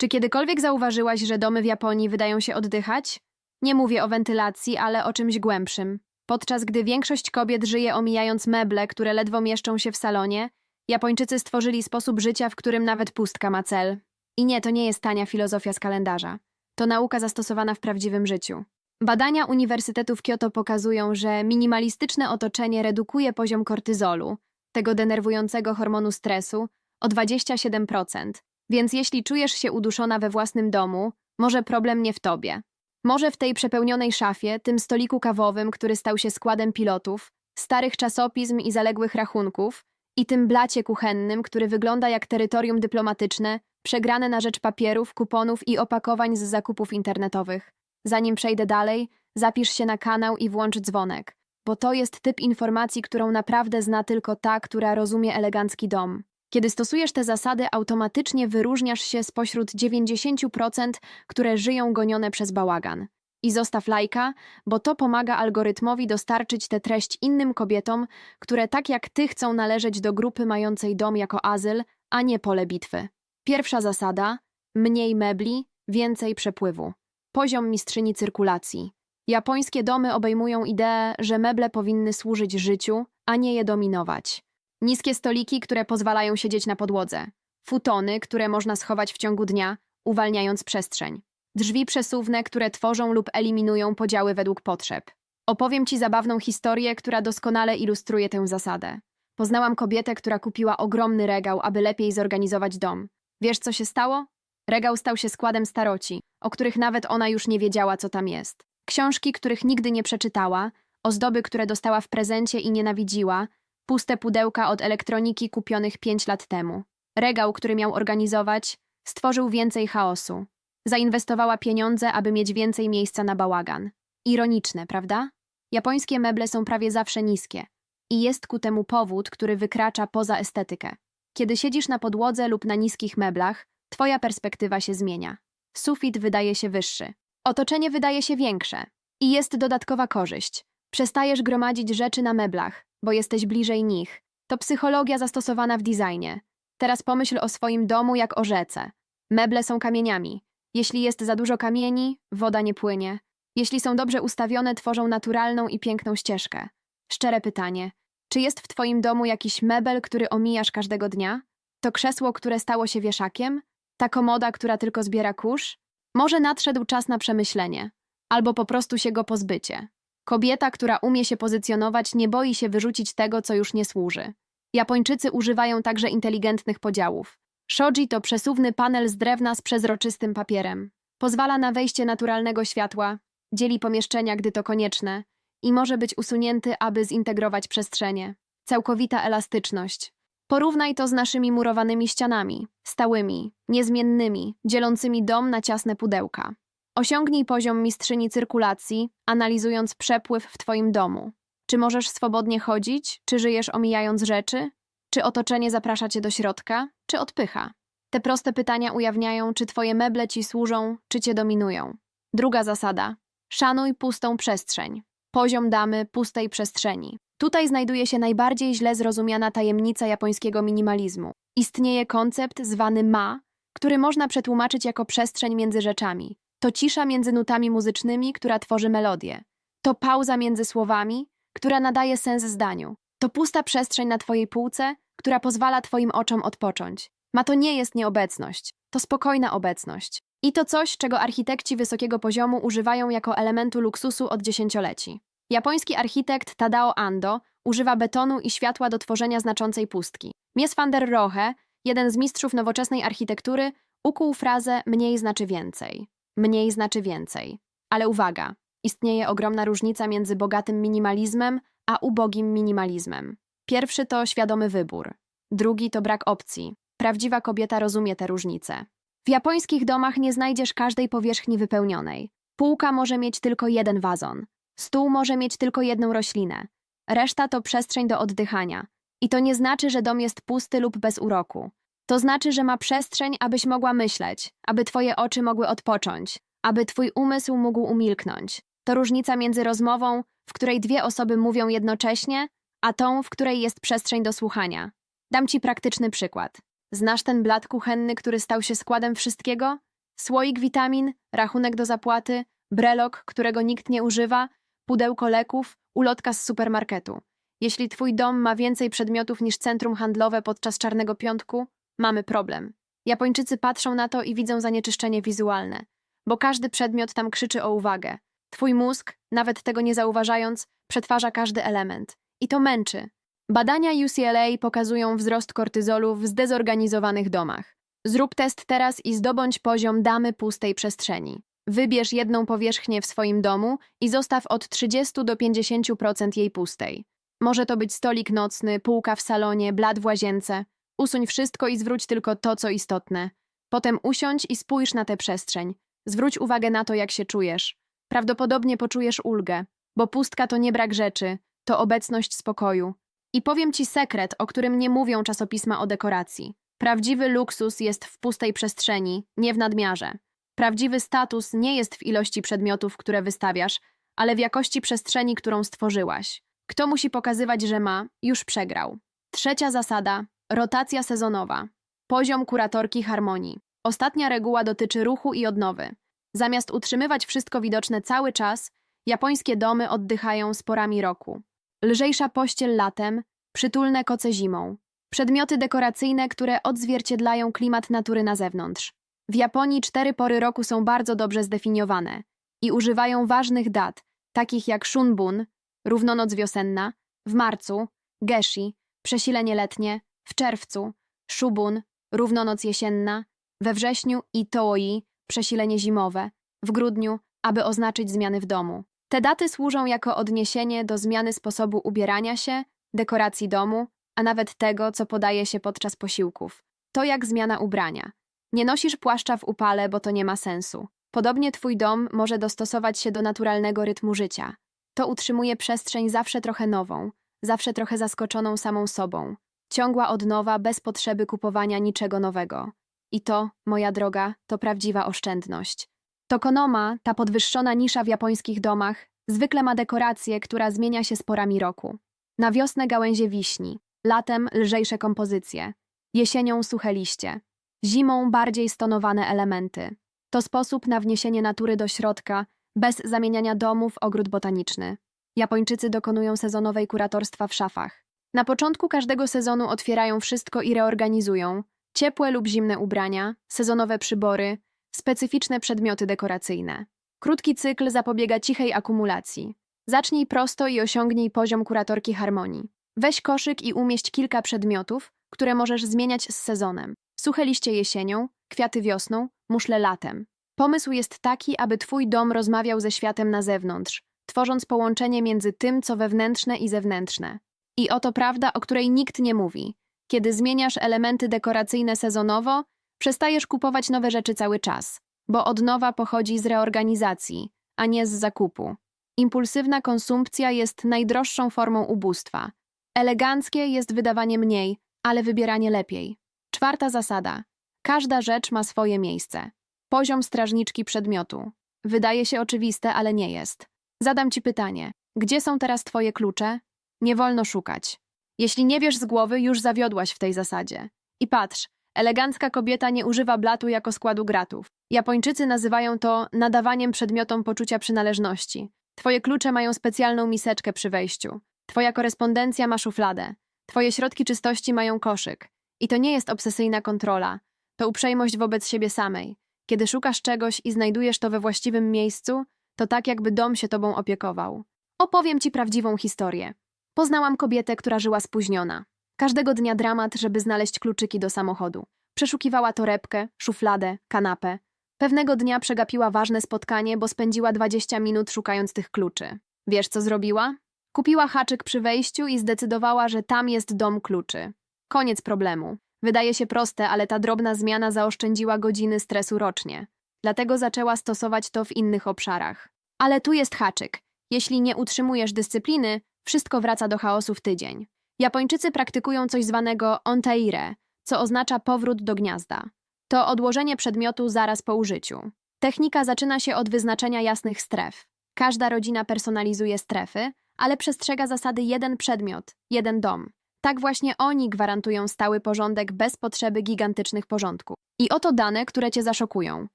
Czy kiedykolwiek zauważyłaś, że domy w Japonii wydają się oddychać? Nie mówię o wentylacji, ale o czymś głębszym. Podczas gdy większość kobiet żyje omijając meble, które ledwo mieszczą się w salonie, Japończycy stworzyli sposób życia, w którym nawet pustka ma cel. I nie, to nie jest tania filozofia z kalendarza. To nauka zastosowana w prawdziwym życiu. Badania Uniwersytetu w Kyoto pokazują, że minimalistyczne otoczenie redukuje poziom kortyzolu, tego denerwującego hormonu stresu, o 27%. Więc jeśli czujesz się uduszona we własnym domu, może problem nie w tobie. Może w tej przepełnionej szafie, tym stoliku kawowym, który stał się składem pilotów, starych czasopism i zaległych rachunków, i tym blacie kuchennym, który wygląda jak terytorium dyplomatyczne, przegrane na rzecz papierów, kuponów i opakowań z zakupów internetowych. Zanim przejdę dalej, zapisz się na kanał i włącz dzwonek, bo to jest typ informacji, którą naprawdę zna tylko ta, która rozumie elegancki dom. Kiedy stosujesz te zasady, automatycznie wyróżniasz się spośród 90%, które żyją gonione przez bałagan. I zostaw lajka, bo to pomaga algorytmowi dostarczyć tę treść innym kobietom, które tak jak ty chcą należeć do grupy mającej dom jako azyl, a nie pole bitwy. Pierwsza zasada: mniej mebli, więcej przepływu. Poziom mistrzyni cyrkulacji. Japońskie domy obejmują ideę, że meble powinny służyć życiu, a nie je dominować. Niskie stoliki, które pozwalają siedzieć na podłodze. Futony, które można schować w ciągu dnia, uwalniając przestrzeń. Drzwi przesuwne, które tworzą lub eliminują podziały według potrzeb. Opowiem Ci zabawną historię, która doskonale ilustruje tę zasadę. Poznałam kobietę, która kupiła ogromny regał, aby lepiej zorganizować dom. Wiesz, co się stało? Regał stał się składem staroci, o których nawet ona już nie wiedziała, co tam jest. Książki, których nigdy nie przeczytała, ozdoby, które dostała w prezencie i nienawidziła, puste pudełka od elektroniki kupionych pięć lat temu. Regał, który miał organizować, stworzył więcej chaosu. Zainwestowała pieniądze, aby mieć więcej miejsca na bałagan. Ironiczne, prawda? Japońskie meble są prawie zawsze niskie. I jest ku temu powód, który wykracza poza estetykę. Kiedy siedzisz na podłodze lub na niskich meblach, twoja perspektywa się zmienia. Sufit wydaje się wyższy. Otoczenie wydaje się większe. I jest dodatkowa korzyść. Przestajesz gromadzić rzeczy na meblach, bo jesteś bliżej nich. To psychologia zastosowana w designie. Teraz pomyśl o swoim domu jak o rzece. Meble są kamieniami. Jeśli jest za dużo kamieni, woda nie płynie. Jeśli są dobrze ustawione, tworzą naturalną i piękną ścieżkę. Szczere pytanie. Czy jest w twoim domu jakiś mebel, który omijasz każdego dnia? To krzesło, które stało się wieszakiem? Ta komoda, która tylko zbiera kurz? Może nadszedł czas na przemyślenie, albo po prostu się go pozbycie. Kobieta, która umie się pozycjonować, nie boi się wyrzucić tego, co już nie służy. Japończycy używają także inteligentnych podziałów. Shoji to przesuwny panel z drewna z przezroczystym papierem. Pozwala na wejście naturalnego światła, dzieli pomieszczenia, gdy to konieczne i może być usunięty, aby zintegrować przestrzenie. Całkowita elastyczność. Porównaj to z naszymi murowanymi ścianami, stałymi, niezmiennymi, dzielącymi dom na ciasne pudełka. Osiągnij poziom mistrzyni cyrkulacji, analizując przepływ w Twoim domu. Czy możesz swobodnie chodzić, czy żyjesz omijając rzeczy? Czy otoczenie zaprasza Cię do środka, czy odpycha? Te proste pytania ujawniają, czy Twoje meble Ci służą, czy Cię dominują. Druga zasada. Szanuj pustą przestrzeń. Poziom damy pustej przestrzeni. Tutaj znajduje się najbardziej źle zrozumiana tajemnica japońskiego minimalizmu. Istnieje koncept zwany ma, który można przetłumaczyć jako przestrzeń między rzeczami. To cisza między nutami muzycznymi, która tworzy melodię. To pauza między słowami, która nadaje sens zdaniu. To pusta przestrzeń na Twojej półce, która pozwala Twoim oczom odpocząć. Ma to nie jest nieobecność, to spokojna obecność. I to coś, czego architekci wysokiego poziomu używają jako elementu luksusu od dziesięcioleci. Japoński architekt Tadao Ando używa betonu i światła do tworzenia znaczącej pustki. Mies van der Rohe, jeden z mistrzów nowoczesnej architektury, ukuł frazę mniej znaczy więcej. Mniej znaczy więcej. Ale uwaga, istnieje ogromna różnica między bogatym minimalizmem a ubogim minimalizmem. Pierwszy to świadomy wybór, drugi to brak opcji. Prawdziwa kobieta rozumie te różnice. W japońskich domach nie znajdziesz każdej powierzchni wypełnionej. Półka może mieć tylko jeden wazon, stół może mieć tylko jedną roślinę. Reszta to przestrzeń do oddychania. I to nie znaczy, że dom jest pusty lub bez uroku. To znaczy, że ma przestrzeń, abyś mogła myśleć, aby twoje oczy mogły odpocząć, aby twój umysł mógł umilknąć. To różnica między rozmową, w której dwie osoby mówią jednocześnie, a tą, w której jest przestrzeń do słuchania. Dam ci praktyczny przykład. Znasz ten blat kuchenny, który stał się składem wszystkiego? Słoik witamin, rachunek do zapłaty, brelok, którego nikt nie używa, pudełko leków, ulotka z supermarketu. Jeśli twój dom ma więcej przedmiotów niż centrum handlowe podczas Czarnego Piątku, mamy problem. Japończycy patrzą na to i widzą zanieczyszczenie wizualne, bo każdy przedmiot tam krzyczy o uwagę. Twój mózg, nawet tego nie zauważając, przetwarza każdy element. I to męczy. Badania UCLA pokazują wzrost kortyzolu w zdezorganizowanych domach. Zrób test teraz i zdobądź poziom damy pustej przestrzeni. Wybierz jedną powierzchnię w swoim domu i zostaw od 30 do 50% jej pustej. Może to być stolik nocny, półka w salonie, blat w łazience. Usuń wszystko i zwróć tylko to, co istotne. Potem usiądź i spójrz na tę przestrzeń. Zwróć uwagę na to, jak się czujesz. Prawdopodobnie poczujesz ulgę, bo pustka to nie brak rzeczy, to obecność spokoju. I powiem ci sekret, o którym nie mówią czasopisma o dekoracji. Prawdziwy luksus jest w pustej przestrzeni, nie w nadmiarze. Prawdziwy status nie jest w ilości przedmiotów, które wystawiasz, ale w jakości przestrzeni, którą stworzyłaś. Kto musi pokazywać, że ma, już przegrał. Trzecia zasada rotacja sezonowa. Poziom kuratorki harmonii. Ostatnia reguła dotyczy ruchu i odnowy. Zamiast utrzymywać wszystko widoczne cały czas, japońskie domy oddychają z porami roku. Lżejsza pościel latem, przytulne koce zimą. Przedmioty dekoracyjne, które odzwierciedlają klimat natury na zewnątrz. W Japonii cztery pory roku są bardzo dobrze zdefiniowane i używają ważnych dat, takich jak Shunbun, równonoc wiosenna, w marcu, Geshi, przesilenie letnie, w czerwcu, Shubun, równonoc jesienna, we wrześniu i Tooi, przesilenie zimowe, w grudniu, aby oznaczyć zmiany w domu. Te daty służą jako odniesienie do zmiany sposobu ubierania się, dekoracji domu, a nawet tego, co podaje się podczas posiłków. To jak zmiana ubrania. Nie nosisz płaszcza w upale, bo to nie ma sensu. Podobnie twój dom może dostosować się do naturalnego rytmu życia. To utrzymuje przestrzeń zawsze trochę nową, zawsze trochę zaskoczoną samą sobą. Ciągła odnowa bez potrzeby kupowania niczego nowego. I to, moja droga, to prawdziwa oszczędność. Tokonoma, ta podwyższona nisza w japońskich domach, zwykle ma dekorację, która zmienia się z porami roku. Na wiosnę gałęzie wiśni, latem lżejsze kompozycje, jesienią suche liście, zimą bardziej stonowane elementy. To sposób na wniesienie natury do środka, bez zamieniania domu w ogród botaniczny. Japończycy dokonują sezonowej kuratorstwa w szafach. Na początku każdego sezonu otwierają wszystko i reorganizują. Ciepłe lub zimne ubrania, sezonowe przybory, specyficzne przedmioty dekoracyjne. Krótki cykl zapobiega cichej akumulacji. Zacznij prosto i osiągnij poziom kuratorki harmonii. Weź koszyk i umieść kilka przedmiotów, które możesz zmieniać z sezonem. Suche liście jesienią, kwiaty wiosną, muszle latem. Pomysł jest taki, aby twój dom rozmawiał ze światem na zewnątrz, tworząc połączenie między tym, co wewnętrzne i zewnętrzne. I oto prawda, o której nikt nie mówi. Kiedy zmieniasz elementy dekoracyjne sezonowo, przestajesz kupować nowe rzeczy cały czas, bo odnowa pochodzi z reorganizacji, a nie z zakupu. Impulsywna konsumpcja jest najdroższą formą ubóstwa. Eleganckie jest wydawanie mniej, ale wybieranie lepiej. Czwarta zasada. Każda rzecz ma swoje miejsce. Poziom strażniczki przedmiotu. Wydaje się oczywiste, ale nie jest. Zadam ci pytanie. Gdzie są teraz twoje klucze? Nie wolno szukać. Jeśli nie wiesz z głowy, już zawiodłaś w tej zasadzie. I patrz, elegancka kobieta nie używa blatu jako składu gratów. Japończycy nazywają to nadawaniem przedmiotom poczucia przynależności. Twoje klucze mają specjalną miseczkę przy wejściu. Twoja korespondencja ma szufladę. Twoje środki czystości mają koszyk. I to nie jest obsesyjna kontrola. To uprzejmość wobec siebie samej. Kiedy szukasz czegoś i znajdujesz to we właściwym miejscu, to tak jakby dom się tobą opiekował. Opowiem ci prawdziwą historię. Poznałam kobietę, która żyła spóźniona. Każdego dnia dramat, żeby znaleźć kluczyki do samochodu. Przeszukiwała torebkę, szufladę, kanapę. Pewnego dnia przegapiła ważne spotkanie, bo spędziła 20 minut szukając tych kluczy. Wiesz, co zrobiła? Kupiła haczyk przy wejściu i zdecydowała, że tam jest dom kluczy. Koniec problemu. Wydaje się proste, ale ta drobna zmiana zaoszczędziła godziny stresu rocznie. Dlatego zaczęła stosować to w innych obszarach. Ale tu jest haczyk. Jeśli nie utrzymujesz dyscypliny, wszystko wraca do chaosu w tydzień. Japończycy praktykują coś zwanego ontaire, co oznacza powrót do gniazda. To odłożenie przedmiotu zaraz po użyciu. Technika zaczyna się od wyznaczenia jasnych stref. Każda rodzina personalizuje strefy, ale przestrzega zasady jeden przedmiot, jeden dom. Tak właśnie oni gwarantują stały porządek bez potrzeby gigantycznych porządków. I oto dane, które cię zaszokują.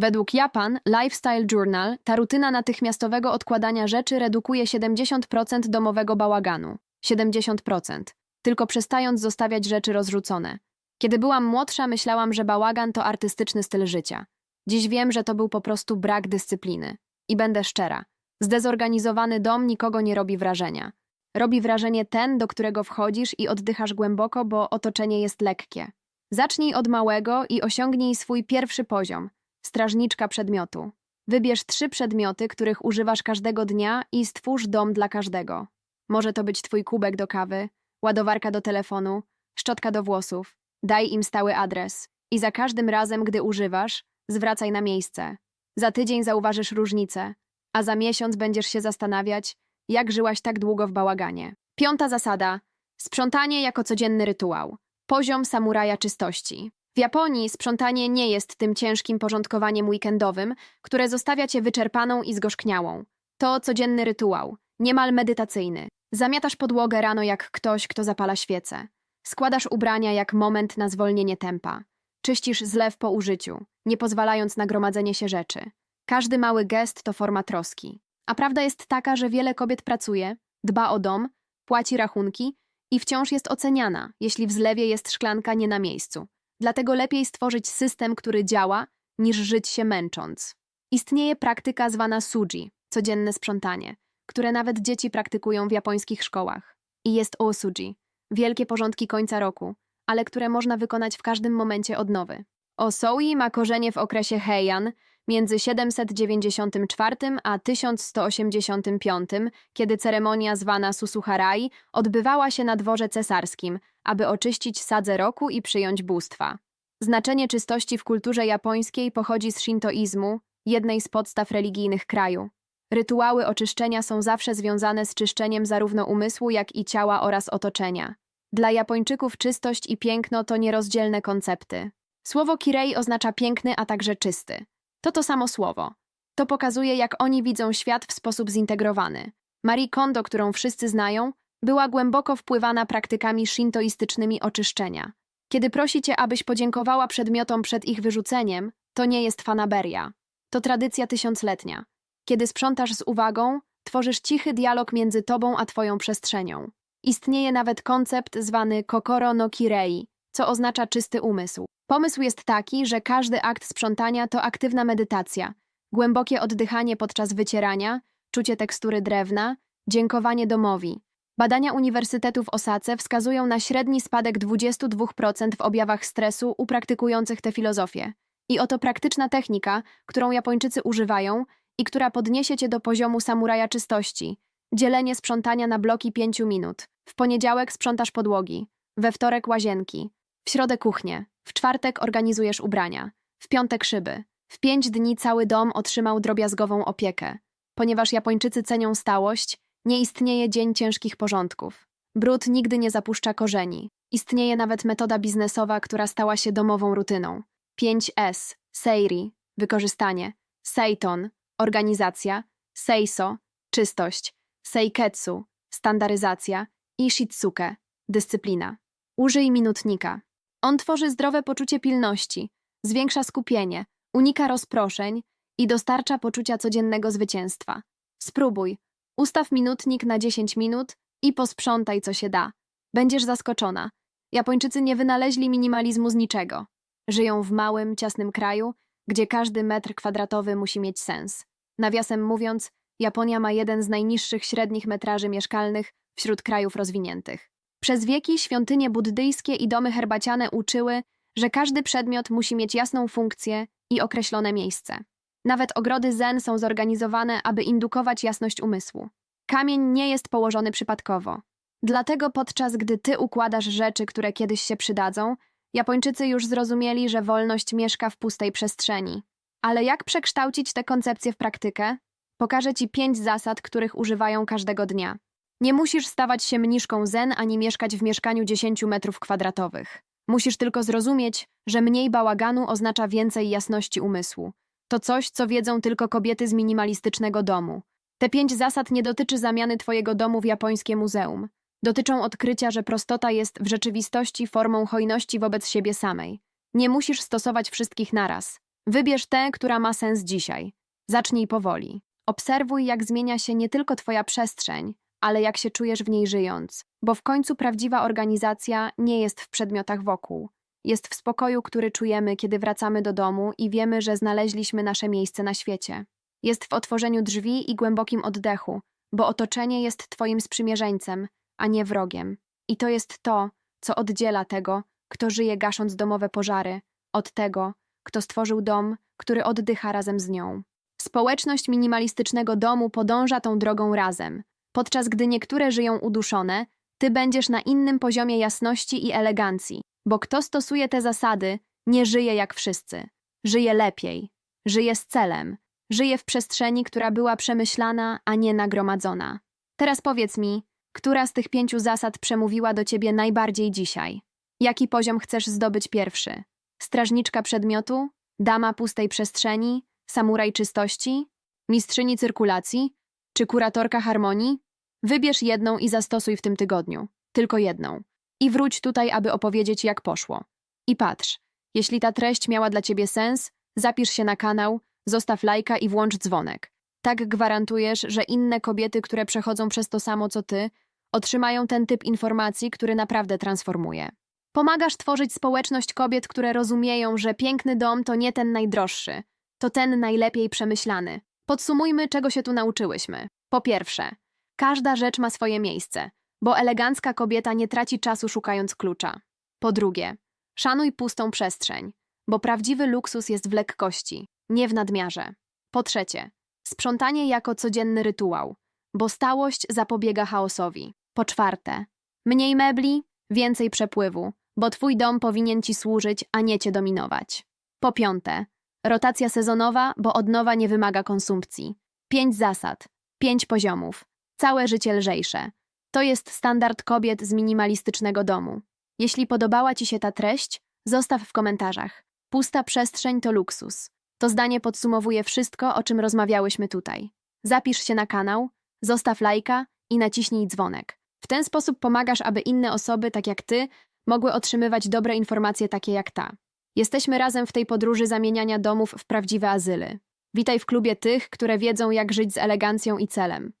Według Japan Lifestyle Journal ta rutyna natychmiastowego odkładania rzeczy redukuje 70% domowego bałaganu. 70%. Tylko przestając zostawiać rzeczy rozrzucone. Kiedy byłam młodsza, myślałam, że bałagan to artystyczny styl życia. Dziś wiem, że to był po prostu brak dyscypliny. I będę szczera. Zdezorganizowany dom nikogo nie robi wrażenia. Robi wrażenie ten, do którego wchodzisz i oddychasz głęboko, bo otoczenie jest lekkie. Zacznij od małego i osiągnij swój pierwszy poziom strażniczka przedmiotu. Wybierz trzy przedmioty, których używasz każdego dnia i stwórz dom dla każdego. Może to być twój kubek do kawy, ładowarka do telefonu, szczotka do włosów. Daj im stały adres i za każdym razem, gdy używasz, zwracaj na miejsce. Za tydzień zauważysz różnicę, a za miesiąc będziesz się zastanawiać, jak żyłaś tak długo w bałaganie. Piąta zasada. Sprzątanie jako codzienny rytuał. Poziom samuraja czystości. W Japonii sprzątanie nie jest tym ciężkim porządkowaniem weekendowym, które zostawia cię wyczerpaną i zgorzkniałą. To codzienny rytuał, niemal medytacyjny. Zamiatasz podłogę rano jak ktoś, kto zapala świecę. Składasz ubrania jak moment na zwolnienie tempa. Czyścisz zlew po użyciu, nie pozwalając na gromadzenie się rzeczy. Każdy mały gest to forma troski. A prawda jest taka, że wiele kobiet pracuje, dba o dom, płaci rachunki i wciąż jest oceniana, jeśli w zlewie jest szklanka nie na miejscu. Dlatego lepiej stworzyć system, który działa, niż żyć się męcząc. Istnieje praktyka zwana suji, codzienne sprzątanie, które nawet dzieci praktykują w japońskich szkołach. I jest osuji, wielkie porządki końca roku, ale które można wykonać w każdym momencie odnowy. Osoi ma korzenie w okresie Heian, między 794 a 1185, kiedy ceremonia zwana Susuharai odbywała się na dworze cesarskim, aby oczyścić sadze roku i przyjąć bóstwa. Znaczenie czystości w kulturze japońskiej pochodzi z shintoizmu, jednej z podstaw religijnych kraju. Rytuały oczyszczenia są zawsze związane z czyszczeniem zarówno umysłu, jak i ciała oraz otoczenia. Dla Japończyków czystość i piękno to nierozdzielne koncepty. Słowo kirei oznacza piękny, a także czysty. To to samo słowo. To pokazuje, jak oni widzą świat w sposób zintegrowany. Marie Kondo, którą wszyscy znają, była głęboko wpływana praktykami shintoistycznymi oczyszczenia. Kiedy prosi cię, abyś podziękowała przedmiotom przed ich wyrzuceniem, to nie jest fanaberia. To tradycja tysiącletnia. Kiedy sprzątasz z uwagą, tworzysz cichy dialog między tobą a twoją przestrzenią. Istnieje nawet koncept zwany kokoro no kirei, co oznacza czysty umysł. Pomysł jest taki, że każdy akt sprzątania to aktywna medytacja, głębokie oddychanie podczas wycierania, czucie tekstury drewna, dziękowanie domowi. Badania Uniwersytetu w Osace wskazują na średni spadek 22% w objawach stresu u praktykujących tę filozofię. I oto praktyczna technika, którą Japończycy używają i która podniesie cię do poziomu samuraja czystości. Dzielenie sprzątania na bloki 5 minut. W poniedziałek sprzątasz podłogi, we wtorek łazienki, w środę kuchnię, w czwartek organizujesz ubrania, w piątek szyby. W pięć dni cały dom otrzymał drobiazgową opiekę. Ponieważ Japończycy cenią stałość, nie istnieje dzień ciężkich porządków. Brud nigdy nie zapuszcza korzeni. Istnieje nawet metoda biznesowa, która stała się domową rutyną. 5S, Seiri, wykorzystanie, Seiton, organizacja, Seiso, czystość, Seiketsu, standaryzacja i Shitsuke, dyscyplina. Użyj minutnika. On tworzy zdrowe poczucie pilności, zwiększa skupienie, unika rozproszeń i dostarcza poczucia codziennego zwycięstwa. Spróbuj. Ustaw minutnik na 10 minut i posprzątaj, co się da. Będziesz zaskoczona. Japończycy nie wynaleźli minimalizmu z niczego. Żyją w małym, ciasnym kraju, gdzie każdy metr kwadratowy musi mieć sens. Nawiasem mówiąc, Japonia ma jeden z najniższych średnich metraży mieszkalnych wśród krajów rozwiniętych. Przez wieki świątynie buddyjskie i domy herbaciane uczyły, że każdy przedmiot musi mieć jasną funkcję i określone miejsce. Nawet ogrody zen są zorganizowane, aby indukować jasność umysłu. Kamień nie jest położony przypadkowo. Dlatego podczas gdy ty układasz rzeczy, które kiedyś się przydadzą, Japończycy już zrozumieli, że wolność mieszka w pustej przestrzeni. Ale jak przekształcić tę koncepcję w praktykę? Pokażę ci pięć zasad, których używają każdego dnia. Nie musisz stawać się mniszką zen ani mieszkać w mieszkaniu 10 metrów kwadratowych. Musisz tylko zrozumieć, że mniej bałaganu oznacza więcej jasności umysłu. To coś, co wiedzą tylko kobiety z minimalistycznego domu. Te pięć zasad nie dotyczy zamiany twojego domu w japońskie muzeum. Dotyczą odkrycia, że prostota jest w rzeczywistości formą hojności wobec siebie samej. Nie musisz stosować wszystkich naraz. Wybierz tę, która ma sens dzisiaj. Zacznij powoli. Obserwuj, jak zmienia się nie tylko Twoja przestrzeń, ale jak się czujesz w niej żyjąc, bo w końcu prawdziwa organizacja nie jest w przedmiotach wokół. Jest w spokoju, który czujemy, kiedy wracamy do domu i wiemy, że znaleźliśmy nasze miejsce na świecie. Jest w otworzeniu drzwi i głębokim oddechu, bo otoczenie jest Twoim sprzymierzeńcem, a nie wrogiem. I to jest to, co oddziela tego, kto żyje gasząc domowe pożary, od tego, kto stworzył dom, który oddycha razem z nią. Społeczność minimalistycznego domu podąża tą drogą razem. Podczas gdy niektóre żyją uduszone, ty będziesz na innym poziomie jasności i elegancji, bo kto stosuje te zasady, nie żyje jak wszyscy. Żyje lepiej, żyje z celem, żyje w przestrzeni, która była przemyślana, a nie nagromadzona. Teraz powiedz mi, która z tych pięciu zasad przemówiła do ciebie najbardziej dzisiaj? Jaki poziom chcesz zdobyć pierwszy? Strażniczka przedmiotu? Dama pustej przestrzeni? Samuraj czystości? Mistrzyni cyrkulacji? Czy kuratorka harmonii? Wybierz jedną i zastosuj w tym tygodniu. Tylko jedną. I wróć tutaj, aby opowiedzieć, jak poszło. I patrz, jeśli ta treść miała dla ciebie sens, zapisz się na kanał, zostaw lajka i włącz dzwonek. Tak gwarantujesz, że inne kobiety, które przechodzą przez to samo co ty, otrzymają ten typ informacji, który naprawdę transformuje. Pomagasz tworzyć społeczność kobiet, które rozumieją, że piękny dom to nie ten najdroższy, to ten najlepiej przemyślany. Podsumujmy, czego się tu nauczyłyśmy. Po pierwsze, każda rzecz ma swoje miejsce, bo elegancka kobieta nie traci czasu szukając klucza. Po drugie, szanuj pustą przestrzeń, bo prawdziwy luksus jest w lekkości, nie w nadmiarze. Po trzecie, sprzątanie jako codzienny rytuał, bo stałość zapobiega chaosowi. Po czwarte, mniej mebli, więcej przepływu, bo twój dom powinien ci służyć, a nie cię dominować. Po piąte, rotacja sezonowa, bo odnowa nie wymaga konsumpcji. Pięć zasad, pięć poziomów, całe życie lżejsze. To jest standard kobiet z minimalistycznego domu. Jeśli podobała ci się ta treść, zostaw w komentarzach. Pusta przestrzeń to luksus. To zdanie podsumowuje wszystko, o czym rozmawiałyśmy tutaj. Zapisz się na kanał, zostaw lajka i naciśnij dzwonek. W ten sposób pomagasz, aby inne osoby, tak jak ty, mogły otrzymywać dobre informacje takie jak ta. Jesteśmy razem w tej podróży zamieniania domów w prawdziwe azyle. Witaj w klubie tych, które wiedzą, jak żyć z elegancją i celem.